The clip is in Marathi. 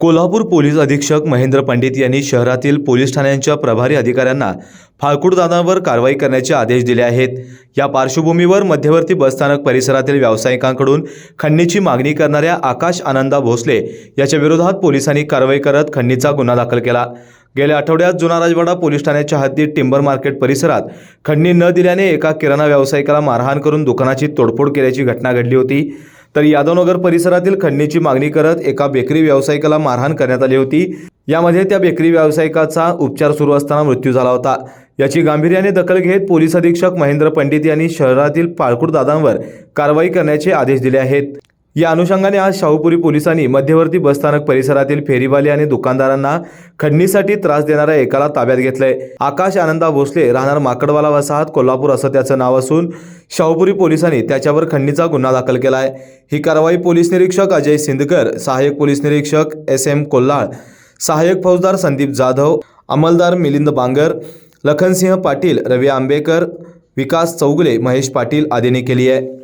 कोल्हापूर पोलीस अधीक्षक महेंद्र पंडित यांनी शहरातील पोलीस ठाण्यांच्या प्रभारी अधिकाऱ्यांना फाळकुडदादांवर कारवाई करण्याचे आदेश दिले आहेत. या पार्श्वभूमीवर मध्यवर्ती बसस्थानक परिसरातील व्यावसायिकांकडून खंडणीची मागणी करणाऱ्या आकाश आनंदा भोसले याच्या विरोधात पोलिसांनी कारवाई करत खंडणीचा गुन्हा दाखल केला. गेल्या आठवड्यात जुना राजवाडा पोलीस ठाण्याच्या हद्दीत टिंबर मार्केट परिसरात खंडणी न दिल्याने एका किराणा व्यावसायिकाला मारहाण करून दुकानाची तोडफोड केल्याची घटना घडली होती. तर यादवनगर परिसरातील खंडणीची मागणी करत एका बेकरी व्यावसायिकाला मारहाण करण्यात आली होती. यामध्ये त्या बेकरी व्यावसायिकाचा उपचार सुरू असताना मृत्यू झाला होता. याची गांभीर्याने दखल घेत पोलीस अधीक्षक महेंद्र पंडित यांनी शहरातील पाळकुड दादांवर कारवाई करण्याचे आदेश दिले आहेत. या अनुषंगाने आज शाहूपुरी पोलिसांनी मध्यवर्ती बसस्थानक परिसरातील फेरीवाले आणि दुकानदारांना खंडणीसाठी त्रास देणाऱ्या एकाला ताब्यात घेतलंय. आकाश आनंदा भोसले राहणार माकडवाला वसाहत कोल्हापूर असं त्याचं नाव असून शाहूपुरी पोलिसांनी त्याच्यावर खंडणीचा गुन्हा दाखल केला आहे ही कारवाई पोलीस निरीक्षक अजय सिंदकर सहाय्यक पोलीस निरीक्षक एस एम कोल्हाळ सहाय्यक फौजदार संदीप जाधव अंमलदार मिलिंद बांगर लखनसिंह पाटील रवी आंबेकर विकास चौगुले महेश पाटील आदींनी केली आहे.